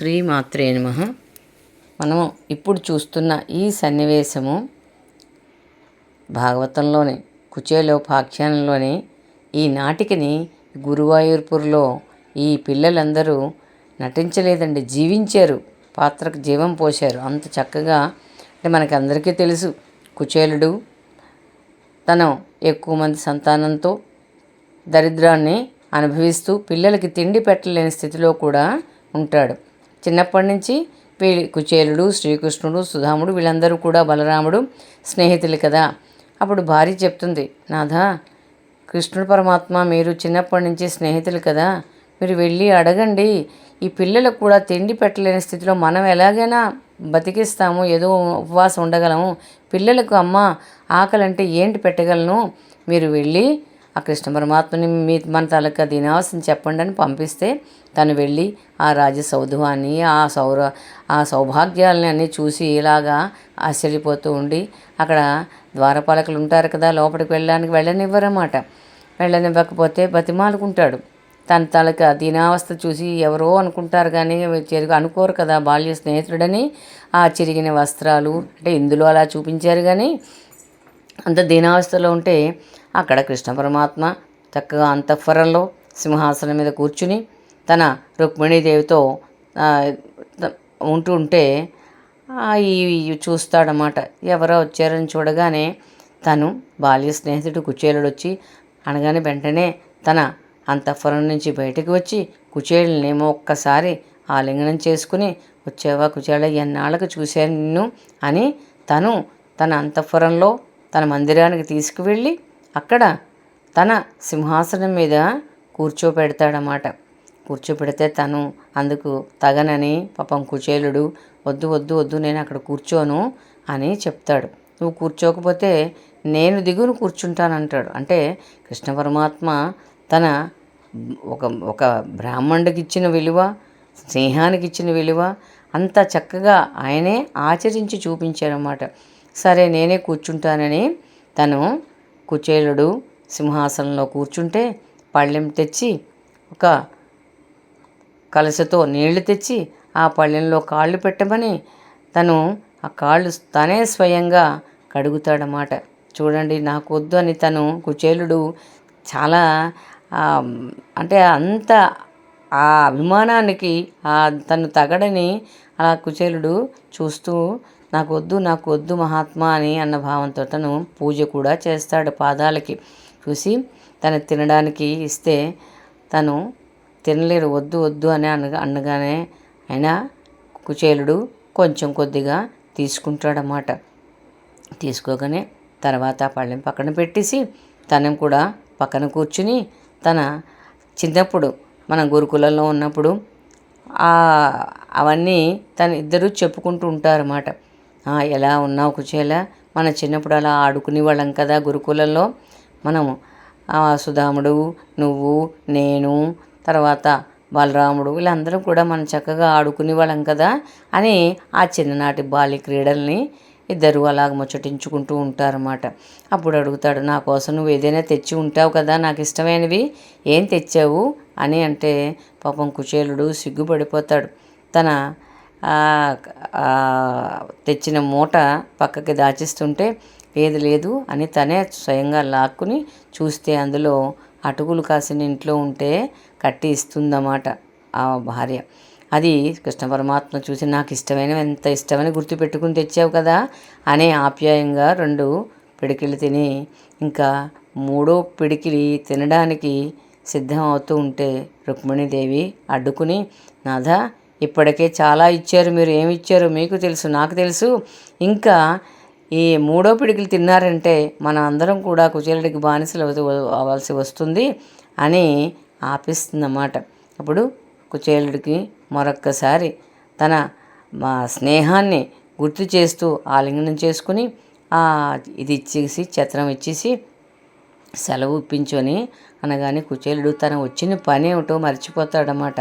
శ్రీమాత్రే నమ. మనం ఇప్పుడు చూస్తున్న ఈ సన్నివేశము భాగవతంలోని కుచేలోపాఖ్యానంలోని ఈ నాటికని గురువాయూర్పూర్లో ఈ పిల్లలందరూ నటించలేదండి జీవించారు పాత్రకు జీవం పోశారు. అంత చక్కగా అంటే మనకి అందరికీ తెలుసు కుచేలుడు తను ఎక్కువ మంది సంతానంతో దరిద్రాన్ని అనుభవిస్తూ పిల్లలకి తిండి పెట్టలేని స్థితిలో కూడా ఉంటాడు. చిన్నప్పటి నుంచి వీళ్ళు కుచేలుడు శ్రీకృష్ణుడు సుధాముడు వీళ్ళందరూ కూడా బలరాముడు స్నేహితులు కదా. అప్పుడు భార్య చెప్తుంది నాథా కృష్ణుడు పరమాత్మ మీరు చిన్నప్పటి నుంచి స్నేహితులు కదా. మీరు వెళ్ళి అడగండి. ఈ పిల్లలకు కూడా తిండి పెట్టలేని స్థితిలో మనం ఎలాగైనా బతికిస్తాము. ఏదో ఉపవాసం ఉండగలము. పిల్లలకు అమ్మ ఆకలి అంటే ఏంటి పెట్టగలను? మీరు వెళ్ళి ఆ కృష్ణ పరమాత్మని మీ మన తాలూకా దీనావసం చెప్పండి అని పంపిస్తే తను వెళ్ళి ఆ రాజసౌధవాన్ని ఆ సౌర ఆ సౌభాగ్యాలని అన్నీ చూసి ఇలాగా ఆశ్చర్యపోతూ ఉండి అక్కడ ద్వారపాలకులు ఉంటారు కదా లోపలికి వెళ్ళడానికి వెళ్ళనివ్వరన్నమాట. వెళ్ళనివ్వకపోతే బతిమాలుకుంటాడు. తన తలక దీనావస్థ చూసి ఎవరో అనుకుంటారు కానీ చెరుగు అనుకోరు కదా బాల్య స్నేహితుడని. ఆ చిరిగిన వస్త్రాలు అంటే ఇందులో అలా చూపించారు కానీ అంత దీనావస్థలో ఉంటే అక్కడ కృష్ణ పరమాత్మ చక్కగా అంతఃపురంలో సింహాసనం మీద కూర్చుని తన రుక్మిణీదేవితో ఉంటూ ఉంటే ఇవి చూస్తాడనమాట ఎవరో వచ్చారని చూడగానే తను బాల్య స్నేహితుడు కుచేలుడు వచ్చి అనగానే వెంటనే తన అంతఃపురం నుంచి బయటకు వచ్చి కుచేలునేమో ఒక్కసారి ఆలింగనం చేసుకుని వచ్చేవా కుచేళ ఎన్నాళ్ళకు చూశాను నిన్ను? అని తను తన అంతఃపురంలో తన మందిరానికి తీసుకువెళ్ళి అక్కడ తన సింహాసనం మీద కూర్చోపెడతాడన్నమాట. కూర్చోపెడితే తను అందుకు తగనని పాపం కుచేలుడు వద్దు వద్దు వద్దు నేను అక్కడ కూర్చోను అని చెప్తాడు. నువ్వు కూర్చోకపోతే నేను దిగును కూర్చుంటానంటాడు. అంటే కృష్ణ పరమాత్మ తన ఒక ఒక బ్రాహ్మణుడికి ఇచ్చిన విలువ స్నేహానికి ఇచ్చిన విలువ అంత చక్కగా ఆయనే ఆచరించి చూపించారన్నమాట సరే నేనే కూర్చుంటానని తను కుచేలుడు సింహాసనంలో కూర్చుంటే పళ్ళెం తెచ్చి ఒక కలసతో నీళ్ళు తెచ్చి ఆ పళ్ళెంలో కాళ్ళు పెట్టమని తను ఆ కాళ్ళు తనే స్వయంగా కడుగుతాడనమాట చూడండి నాకు వద్దు అని తను కుచేలుడు చాలా అంటే అంత ఆ అభిమానానికి ఆ తను తగడని ఆ కుచేలుడు చూస్తూ నాకు వద్దు నాకు వద్దు మహాత్మా అని అన్న భావంతో తను పూజ కూడా చేస్తాడు పాదాలకి. చూసి తను తినడానికి ఇస్తే తను తినలేరు వద్దు వద్దు అని అనగా అనగానే అయినా కుచేలుడు కొంచెం కొద్దిగా తీసుకుంటాడన్నమాట. తీసుకోగానే తర్వాత పళ్ళెం పక్కన పెట్టేసి తను కూడా పక్కన కూర్చుని తన చిన్నప్పుడు మన గురుకులంలో ఉన్నప్పుడు అవన్నీ తను ఇద్దరు చెప్పుకుంటూ ఉంటారన్నమాట. ఎలా ఉన్నావు కుచేల? మన చిన్నప్పుడు అలా ఆడుకునే వాళ్ళం కదా గురుకులంలో. మనము సుధాముడు నువ్వు నేను తర్వాత బలరాముడు వీళ్ళందరూ కూడా మనం చక్కగా ఆడుకునే వాళ్ళం కదా అని ఆ చిన్ననాటి బాల్య క్రీడల్ని ఇద్దరు అలాగ ముచ్చటించుకుంటూ ఉంటారన్నమాట. అప్పుడు అడుగుతాడు నా కోసం నువ్వు ఏదైనా తెచ్చి ఉంటావు కదా నాకు ఇష్టమైనవి. ఏం తెచ్చావు? అని అంటే పాపం కుచేలుడు సిగ్గుపడిపోతాడు. తన తెచ్చిన మూట పక్కకి దాచిస్తుంటే లేదు లేదు అని తనే స్వయంగా లాక్కుని చూస్తే అందులో అటుకులు కాసిన ఇంట్లో ఉంటే కట్టి ఇస్తుందన్నమాట ఆ భార్య. అది కృష్ణ పరమాత్మ చూసి నాకు ఇష్టమైనవి ఎంత ఇష్టమని గుర్తుపెట్టుకుని తెచ్చావు కదా అనే ఆప్యాయంగా రెండు పిడికిలు తిని ఇంకా మూడో పిడికిలి తినడానికి సిద్ధం అవుతూ ఉంటే రుక్మిణీదేవి అడ్డుకుని నాథ ఇప్పటికే చాలా ఇచ్చారు మీరు ఏమి ఇచ్చారు మీకు తెలుసు నాకు తెలుసు. ఇంకా ఈ మూడో పిడికిలు తిన్నారంటే మన అందరం కూడా కుచేలుడికి బానిసలు అవ్వాల్సి వస్తుంది అని ఆపిస్తుందన్నమాట. అప్పుడు కుచేలుడికి మరొక్కసారి తన మా స్నేహాన్ని గుర్తు చేస్తూ ఆలింగనం చేసుకుని ఇది ఇచ్చేసి చిత్రం ఇచ్చేసి సెలవు ఇప్పించుకొని అనగానే కుచేలుడు తన వచ్చిన పని ఏమిటో మర్చిపోతాడనమాట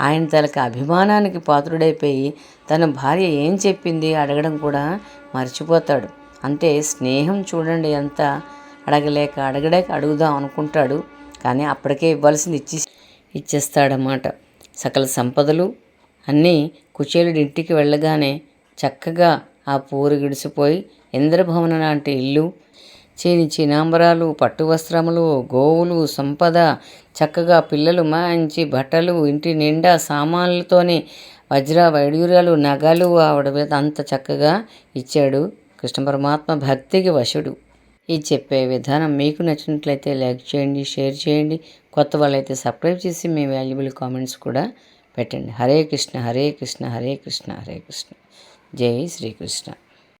ఆయన తనకి అభిమానానికి పాత్రుడైపోయి తన భార్య ఏం చెప్పింది అడగడం కూడా మర్చిపోతాడు. అంటే స్నేహం చూడండి ఎంత అడగలేక అడగలేక అడుగుదాం అనుకుంటాడు. కానీ అప్పటికే ఇవ్వాల్సింది ఇచ్చి ఇచ్చేస్తాడన్నమాట. సకల సంపదలు అన్నీ కుచేలుడి ఇంటికి వెళ్ళగానే చక్కగా ఆ పూరు గిడిసిపోయి ఇంద్రభవన లాంటి ఇల్లు చీని చీనాంబరాలు పట్టు వస్త్రములు గోవులు సంపద చక్కగా పిల్లలు మంచి బట్టలు ఇంటి నిండా సామాన్లతోని వజ్ర వైడూర్యాలు నగలు ఆవిడ మీద అంత చక్కగా ఇచ్చాడు. కృష్ణ పరమాత్మ భక్తికి వశుడు. ఈ చెప్పే విధానం మీకు నచ్చినట్లయితే లైక్ చేయండి షేర్ చేయండి. కొత్త వాళ్ళైతే సబ్స్క్రైబ్ చేసి మీ వాల్యుబుల్ కామెంట్స్ కూడా పెట్టండి. హరే కృష్ణ హరే కృష్ణ హరే కృష్ణ హరే కృష్ణ. జై శ్రీకృష్ణ.